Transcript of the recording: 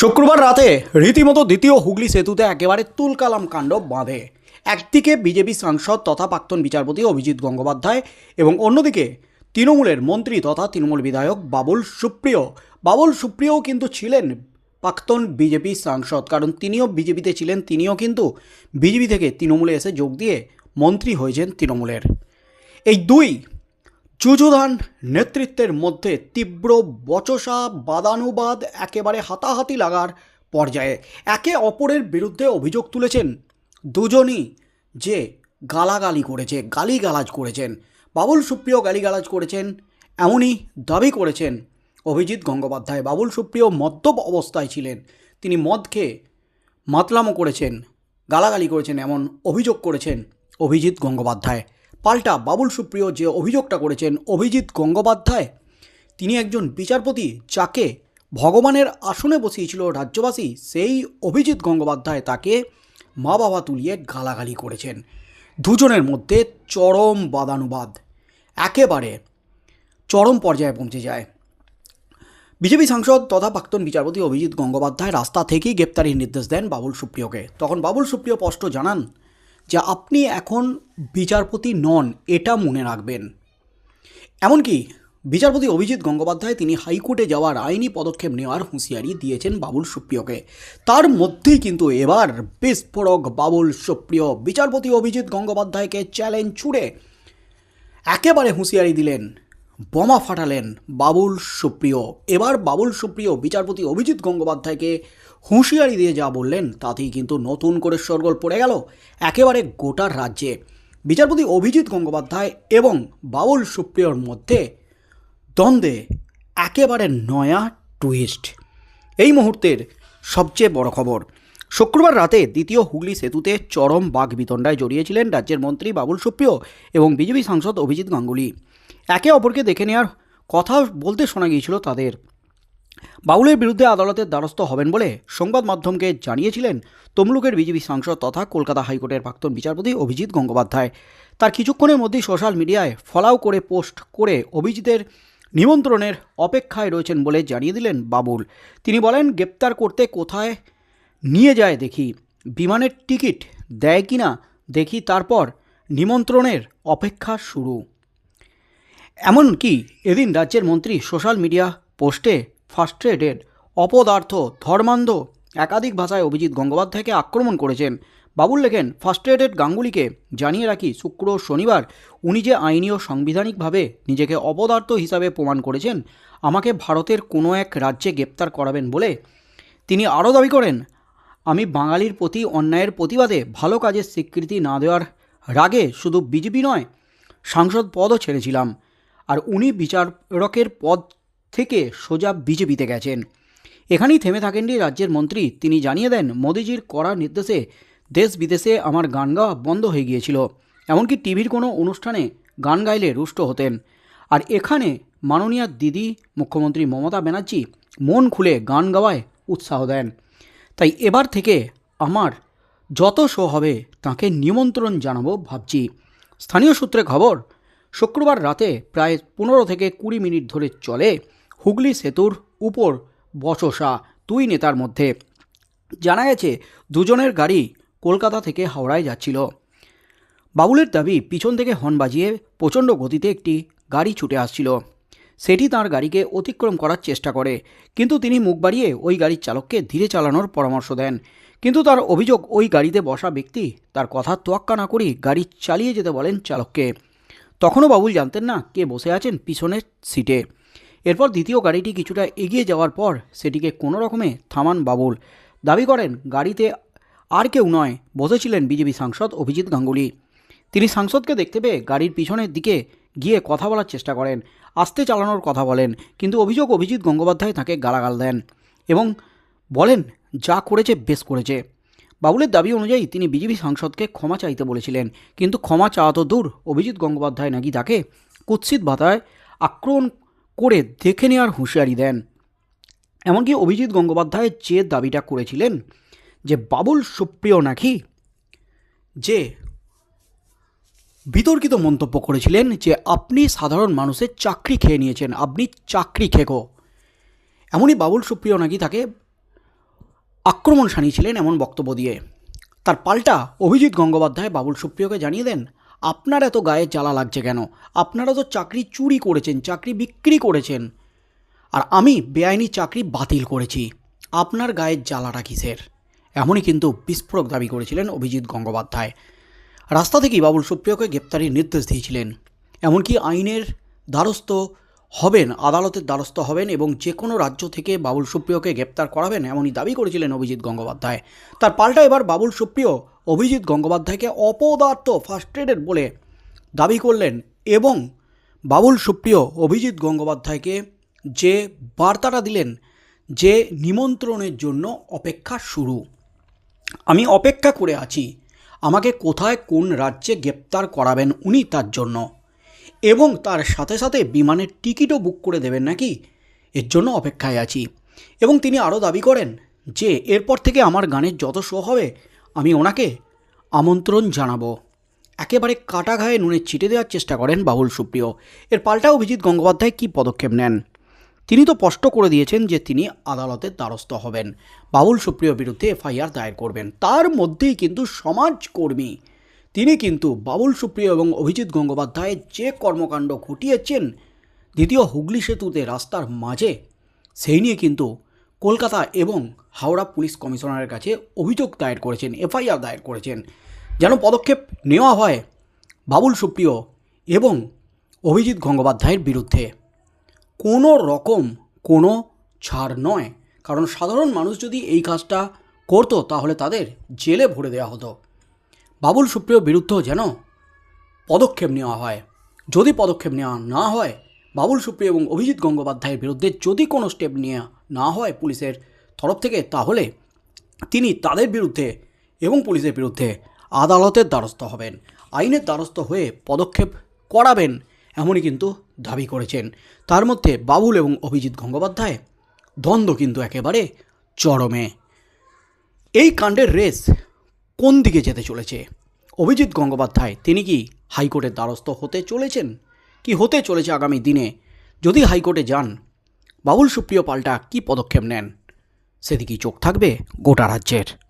শুক্রবার রাতে রীতিমতো দ্বিতীয় হুগলি সেতুতে একেবারে তুলকালাম কাণ্ড বাঁধে। একদিকে বিজেপি সাংসদ তথা প্রাক্তন বিচারপতি অভিজিৎ গঙ্গোপাধ্যায় এবং অন্যদিকে তৃণমূলের মন্ত্রী তথা তৃণমূল বিধায়ক বাবুল সুপ্রিয়। বাবুল সুপ্রিয়ও কিন্তু ছিলেন প্রাক্তন বিজেপি সাংসদ, কারণ তিনিও বিজেপিতে ছিলেন, তিনিও কিন্তু বিজেপি থেকে তৃণমূলে এসে যোগ দিয়ে মন্ত্রী হয়েছেন তৃণমূলের। এই দুই যুযুধান নেতৃত্বের মধ্যে তীব্র বচসা, বাদানুবাদ, একেবারে হাতাহাতি লাগার পর্যায়ে একে অপরের বিরুদ্ধে অভিযোগ তুলেছেন দুজনই যে গালাগালি করেছে, গালিগালাজ করেছেন। বাবুল সুপ্রিয় গালিগালাজ করেছেন, এমনই দাবি করেছেন অভিজিৎ গঙ্গোপাধ্যায়। বাবুল সুপ্রিয় মদ্যপ অবস্থায় ছিলেন। তিনি মদ খেয়ে মাতলামো করেছেন, গালাগালি করেছেন, এমন অভিযোগ করেছেন অভিজিৎ গঙ্গোপাধ্যায়। পাল্টা বাবুল সুপ্রিয় যে অভিযোগটা করেছেন অভিজিৎ গঙ্গোপাধ্যায়, তিনি একজন বিচারপতি যাকে ভগবানের আসনে বসিয়েছিল রাজ্যবাসী, সেই অভিজিৎ গঙ্গোপাধ্যায় তাকে মা বাবা তুলিয়ে গালাগালি করেছেন। দুজনের মধ্যে চরম বাদানুবাদ। একেবারে চরম পর্যায়ে পৌঁছে যায়। বিজেপি সাংসদ তথা প্রাক্তন বিচারপতি অভিজিৎ গঙ্গোপাধ্যায় রাস্তা থেকেই গ্রেপ্তারির নির্দেশ দেন বাবুল সুপ্রিয়কে। তখন বাবুল সুপ্রিয় স্পষ্ট জানান যে আপনি এখন বিচারপতি নন, এটা মনে রাখবেন। এমনকি বিচারপতি অভিজিৎ গঙ্গোপাধ্যায় তিনি হাইকোর্টে যাওয়ার আইনি পদক্ষেপ নেওয়ার হুঁশিয়ারি দিয়েছেন বাবুল সুপ্রিয়কে। তার মধ্যেই কিন্তু এবার বিস্ফোরক বাবুল সুপ্রিয়। বিচারপতি অভিজিৎ গঙ্গোপাধ্যায়কে চ্যালেঞ্জ ছুড়ে একেবারে হুঁশিয়ারি দিলেন, বোমা ফাটালেন বাবুল সুপ্রিয়। এবার বাবুল সুপ্রিয়, বিচারপতি অভিজিৎ গঙ্গোপাধ্যায়কে হুঁশিয়ারি দিয়ে যা বললেন, তাতেই কিন্তু নতুন করে সরগোল পড়ে গেল একেবারে গোটা রাজ্যে। বিচারপতি অভিজিৎ গঙ্গোপাধ্যায় এবং বাবুল সুপ্রিয়র মধ্যে দ্বন্দ্বে একেবারে নয়া টুইস্ট এই মুহূর্তের সবচেয়ে বড় খবর, শুক্রবার রাতে দ্বিতীয় হুগলি সেতুতে চরম বাঘ বিতণ্ডায় জড়িয়েছিলেন রাজ্যের মন্ত্রী বাবুল সুপ্রিয় এবং বিজেপি সাংসদ অভিজিৎ গাঙ্গুলি। একে অপরকে দেখে নেওয়ার কথা বলতে শোনা গিয়েছিল তাদের। বাউলের বিরুদ্ধে আদালতের দ্বারস্থ হবেন বলে সংবাদ মাধ্যমকে জানিয়েছিলেন তমলুকের বিজেপি সাংসদ তথা কলকাতা হাইকোর্টের প্রাক্তন বিচারপতি অভিজিৎ গঙ্গোপাধ্যায়। তার কিছুক্ষণের মধ্যেই সোশ্যাল মিডিয়ায় ফলাও করে পোস্ট করে অভিজিতের নিমন্ত্রণের অপেক্ষায় রয়েছেন বলে জানিয়ে দিলেন বাবুল। তিনি বলেন, গ্রেপ্তার করতে কোথায় নিয়ে যায় দেখি, বিমানের টিকিট দেয় কি না দেখি, তারপর নিমন্ত্রণের অপেক্ষা শুরু। এমনকি এদিন রাজ্যের মন্ত্রী সোশ্যাল মিডিয়া পোস্টে ফার্স্ট্রেটেড অপদার্থ, ধর্মান্ধ, একাধিক ভাষায় অভিজিৎ গঙ্গোপাধ্যায়কে আক্রমণ করেছেন। বাবুল লেখেন ফার্স্ট্রেটেড গাঙ্গুলিকে জানিয়ে রাখি, শুক্র শনিবার উনি যে আইনি ও সাংবিধানিকভাবে নিজেকে অপদার্থ হিসাবে প্রমাণ করেছেন, আমাকে ভারতের কোনো এক রাজ্যে গ্রেপ্তার করাবেন বলে তিনি আরও দাবি করেন, আমি বাঙালির প্রতি অন্যায়ের প্রতিবাদে ভালো কাজের স্বীকৃতি না দেওয়ার রাগে শুধু বিজেপি নয়, সাংসদ পদও ছেড়েছিলাম। আর উনি বিচারকের পদ থেকে সোজা বিজেপিতে গেছেন। এখানেই থেমে থাকেননি রাজ্যের মন্ত্রী। তিনি জানিয়ে দেন, মোদিজির কড়া নির্দেশে দেশ বিদেশে আমার গান গাওয়া বন্ধ হয়ে গিয়েছিল। এমনকি টিভির কোনো অনুষ্ঠানে গান গাইলে রুষ্ট হতেন। আর এখানে মাননীয় দিদি মুখ্যমন্ত্রী মমতা ব্যানার্জি মন খুলে গান গাওয়ায় উৎসাহ দেন। তাই এবার থেকে আমার যত শো হবে তাকে নিমন্ত্রণ জানাব ভাবছি। স্থানীয় সূত্রে খবর, শুক্রবার রাতে প্রায় পনেরো থেকে কুড়ি মিনিট ধরে চলে হুগলি সেতুর উপর বচসা দুই নেতার মধ্যে। জানা গেছে, দুজনের গাড়ি কলকাতা থেকে হাওড়ায় যাচ্ছিল। বাবুলের দাবি, পিছন থেকে হর্ন বাজিয়ে প্রচণ্ড গতিতে একটি গাড়ি ছুটে আসছিল। সেটি তার গাড়িকে অতিক্রম করার চেষ্টা করে, কিন্তু তিনি মুখ বাড়িয়ে ওই গাড়ির চালককে ধীরে চালানোর পরামর্শ দেন। কিন্তু তার অভিযোগ, ওই গাড়িতে বসা ব্যক্তি তার কথা তোয়াক্কা না করেই গাড়ি চালিয়ে যেতে বলেন চালককে। তখনও বাবুল জানতেন না কে বসে আছেন পিছনের সিটে। এরপর দ্বিতীয় গাড়িটি কিছুটা এগিয়ে যাওয়ার পর সেটিকে কোনো রকমে থামান বাবুল। দাবি করেন, গাড়িতে আর কেউ নয়, বসেছিলেন বিজেপি সাংসদ অভিজিৎ গাঙ্গুলি। তিনি সাংসদকে দেখতে পেয়ে গাড়ির পিছনের দিকে গিয়ে কথা বলার চেষ্টা করেন, আস্তে চালানোর কথা বলেন, কিন্তু অভিযোগ অভিজিৎ গঙ্গোপাধ্যায় তাকে গালাগাল দেন এবং বলেন, যা করেছে বেশ করেছে। বাবুলের দাবি অনুযায়ী তিনি বিজেপি সাংসদকে ক্ষমা চাইতে বলেছিলেন, কিন্তু ক্ষমা চাওয়া তো দূর। অভিজিৎ গঙ্গোপাধ্যায় নাকি তাকে কুৎসিত ভাতায় আক্রমণ করে দেখে নেওয়ার হুঁশিয়ারি দেন। এমনকি অভিজিৎ গঙ্গোপাধ্যায় যে দাবিটা করেছিলেন যে বাবুল সুপ্রিয় নাকি, যে বিতর্কিত মন্তব্য করেছিলেন যে আপনি সাধারণ মানুষের চাকরি খেয়ে নিয়েছেন, আপনি চাকরি খেকো। এমনই বাবুল সুপ্রিয় নাকি তাকে আক্রমণ সানিয়েছিলেন এমন বক্তব্য দিয়ে। তার পাল্টা অভিজিৎ গঙ্গোপাধ্যায় বাবুল সুপ্রিয়কে জানিয়ে দেন আপনার এত গায়ে জ্বালা লাগছে কেন? আপনারা তো চাকরি চুরি করেছেন, চাকরি বিক্রি করেছেন। আর আমি বেআইনি চাকরি বাতিল করেছি। আপনার গায়ের জ্বালাটা কিসের? এমনই কিন্তু বিস্ফোরক দাবি করেছিলেন অভিজিৎ গঙ্গোপাধ্যায়। রাস্তা থেকেই বাবুল সুপ্রিয়কে গ্রেপ্তারির নির্দেশ দিয়েছিলেন। এমনকি আইনের দ্বারস্থ হবেন, আদালতের দ্বারস্থ হবেন এবং যে কোনো রাজ্য থেকে বাবুল সুপ্রিয়কে গ্রেপ্তার করাবেন, এমনই দাবি করেছিলেন অভিজিৎ গঙ্গোপাধ্যায়। তার পাল্টা এবার বাবুল সুপ্রিয় অভিজিৎ গঙ্গোপাধ্যায়কে অপদার্থ ফার্স্ট্রেডেড বলে দাবি করলেন এবং বাবুল সুপ্রিয় অভিজিৎ গঙ্গোপাধ্যায়কে যে বার্তাটা দিলেন যে নিমন্ত্রণের জন্য অপেক্ষা শুরু। আমি অপেক্ষা করে আছি, আমাকে কোথায় কোন রাজ্যে গ্রেপ্তার করাবেন উনি তার জন্য এবং তার সাথে সাথে বিমানের টিকিটও বুক করে দেবেন নাকি এর জন্য অপেক্ষায় আছি। এবং তিনি আরও দাবি করেন যে, এরপর থেকে আমার গানের যত শো হবে আমি ওনাকে আমন্ত্রণ জানাব। একেবারে কাটা ঘায়ে নুনের ছিটে দেওয়ার চেষ্টা করেন বাবুল সুপ্রিয়। এর পাল্টা অভিজিৎ গঙ্গোপাধ্যায় কী পদক্ষেপ নেন? তিনি তো স্পষ্ট করে দিয়েছেন যে তিনি আদালতের দ্বারস্থ হবেন। বাবুল সুপ্রিয় বিরুদ্ধে এফআইআর দায়ের করবেন। তার মধ্যেই কিন্তু সমাজকর্মী। তিনি কিন্তু বাবুল সুপ্রিয় এবং অভিজিৎ গঙ্গোপাধ্যায় যে কর্মকাণ্ড ঘটিয়েছেন, দ্বিতীয় হুগলি সেতুতে রাস্তার মাঝে, সেই নিয়ে কিন্তু কলকাতা এবং হাওড়া পুলিশ কমিশনারের কাছে অভিযোগ দায়ের করেছেন, এফআইআর দায়ের করেছেন। যেন পদক্ষেপ নেওয়া হয় বাবুল সুপ্রিয় এবং অভিজিৎ গঙ্গোপাধ্যায়ের বিরুদ্ধে। কোনো রকম কোনো ছাড় নয়। কারণ সাধারণ মানুষ যদি এই কাজটা করতো, তাহলে তাদের জেলে ভরে দেওয়া হতো। বাবুল সুপ্রিয় বিরুদ্ধেও যেন পদক্ষেপ নেওয়া হয়। যদি পদক্ষেপ নেওয়া না হয় বাবুল সুপ্রিয় এবং অভিজিৎ গঙ্গোপাধ্যায়ের বিরুদ্ধে যদি কোনো স্টেপ নেওয়া না হয় পুলিশের তরফ থেকে, তাহলে তিনি তাদের বিরুদ্ধে এবং পুলিশের বিরুদ্ধে আদালতের দ্বারস্থ হবেন। আইনের দ্বারস্থ হয়ে পদক্ষেপ করাবেন এমনই কিন্তু দাবি করেছেন। তার মধ্যে বাবুল এবং অভিজিৎ গঙ্গোপাধ্যায়, দ্বন্দ্ব কিন্তু একেবারে চরমে। এই কাণ্ডের রেস কোন দিকে যেতে চলেছে? অভিজিৎ গঙ্গোপাধ্যায়, তিনি কি হাইকোর্টের দ্বারস্থ হতে চলেছেন? কি হতে চলেছে আগামী দিনে? যদি হাইকোর্টে যান, বাবুল সুপ্রিয় পাল্টা কি পদক্ষেপ নেন? সেদিকেই চোখ থাকবে গোটা রাজ্যের।